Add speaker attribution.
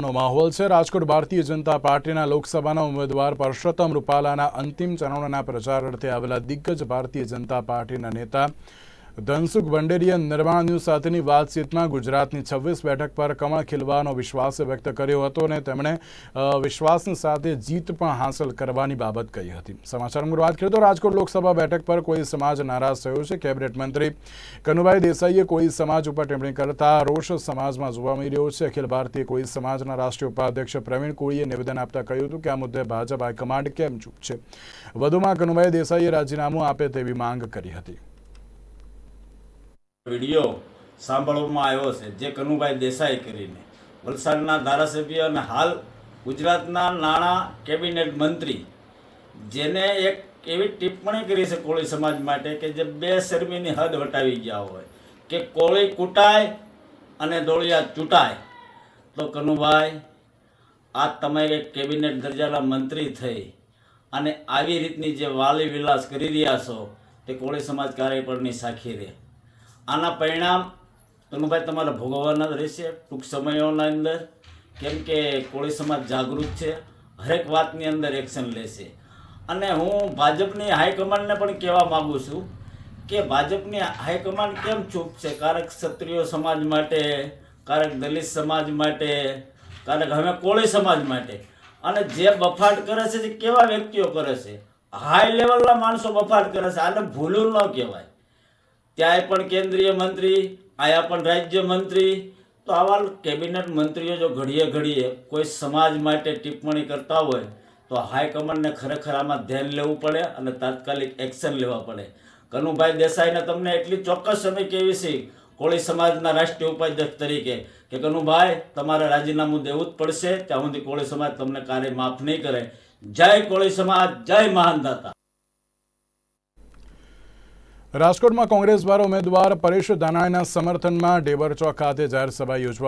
Speaker 1: નો માહોલ છે. રાજકોટ ભારતીય જનતા પાર્ટીના લોકસભાના ઉમેદવાર પરસોત્તમ રૂપાલાના અંતિમ ચરણોના પ્રચાર અર્થે આવેલા દિગ્ગજ ભારતીય જનતા પાર્ટીના નેતા ધનસુખ ભંડેરીએ નિર્માણ ન્યૂઝ સાથેની વાતચીતમાં ગુજરાતની છવ્વીસ બેઠક પર કમળ ખીલવાનો વિશ્વાસ વ્યક્ત કર્યો હતો અને તેમણે વિશ્વાસની સાથે જીત પણ હાંસલ કરવાની બાબત કહી હતી. સમાચાર અંગે વાત કરીએ તો રાજકોટ લોકસભા બેઠક પર કોઈ સમાજ નારાજ થયો છે? કેબિનેટ મંત્રી કનુભાઈ દેસાઈએ કોઈ સમાજ ઉપર ટિપ્પણી કરતા રોષ સમાજમાં જોવા મળી રહ્યો છે? અખિલ ભારતીય કોઈ સમાજના રાષ્ટ્રીય ઉપાધ્યક્ષ પ્રવીણ કોળીએ નિવેદન આપતા કહ્યું હતું કે આ મુદ્દે ભાજપ હાઈકમાન્ડ કેમ ચૂપ છે? વધુમાં કનુભાઈ દેસાઈએ રાજીનામું આપે તેવી માંગ કરી હતી.
Speaker 2: વીડિયો સાંભળવામાં આવ્યો છે, જે કનુભાઈ દેસાઈ કરીને. વલસાડના ધારાસભ્ય અને હાલ ગુજરાતના નાણાં કેબિનેટ મંત્રી, જેને એક એવી ટિપ્પણી કરી છે કોળી સમાજ માટે કે જે બે શરમીની હદ વટાવી ગયા હોય, કે કોળી કૂટાય અને દોળિયા ચૂંટાય. તો કનુભાઈ, આ તમે એક કેબિનેટ દરજાના મંત્રી થઈ અને આવી રીતની જે વાલી વિલાસ કરી રહ્યા છો, તે કોળી સમાજ કાર્ય પરની સાખી રહે. આના પરિણામ તનુભાઈ તમારે ભોગવવાના રહેશે. ટૂંક સમયોના અંદર, કેમ કે કોળી સમાજ જાગૃત છે, હરેક વાતની અંદર એક્શન લેશે. અને હું ભાજપની હાઈકમાન્ડને પણ કહેવા માગું છું કે ભાજપની હાઈકમાન્ડ કેમ ચૂપ છે? કારક ક્ષત્રિય સમાજ માટે, કારક દલિત સમાજ માટે, કારક હવે કોળી સમાજ માટે. અને જે બફાટ કરે છે તે કેવા વ્યક્તિઓ કરે છે? હાઈ લેવલના માણસો બફાટ કરે છે. આને ભૂલું ન કહેવાય. ત્યાંય પણ કેન્દ્રીય મંત્રી, આયા પણ રાજ્ય મંત્રી. તો આવા કેબિનેટ મંત્રીઓ જો ઘડીએ ઘડીએ કોઈ સમાજ માટે ટિપ્પણી કરતા હોય, તો હાઈકમાન્ડને ખરેખર આમાં ધ્યાન લેવું પડે અને તાત્કાલિક એક્શન લેવા પડે. કનુભાઈ દેસાઈને તમને એટલી ચોક્કસ અમે કેવી છે, કોળી સમાજના રાષ્ટ્રીય ઉપાધ્યક્ષ તરીકે, કે કનુભાઈ, તમારે રાજીનામું દેવું જ પડશે, ત્યાં સુધી કોળી સમાજ તમને કાર્ય માફ નહીં કરે. જય કોળી સમાજ, જય મહાનદાતા
Speaker 1: રાજકોટમાં કોંગ્રેસ દ્વારા ઉમેદવાર પરેશ ધાનાણીના સમર્થનમાં ડેબર ચોક ખાતે જાહેર સભા યોજવા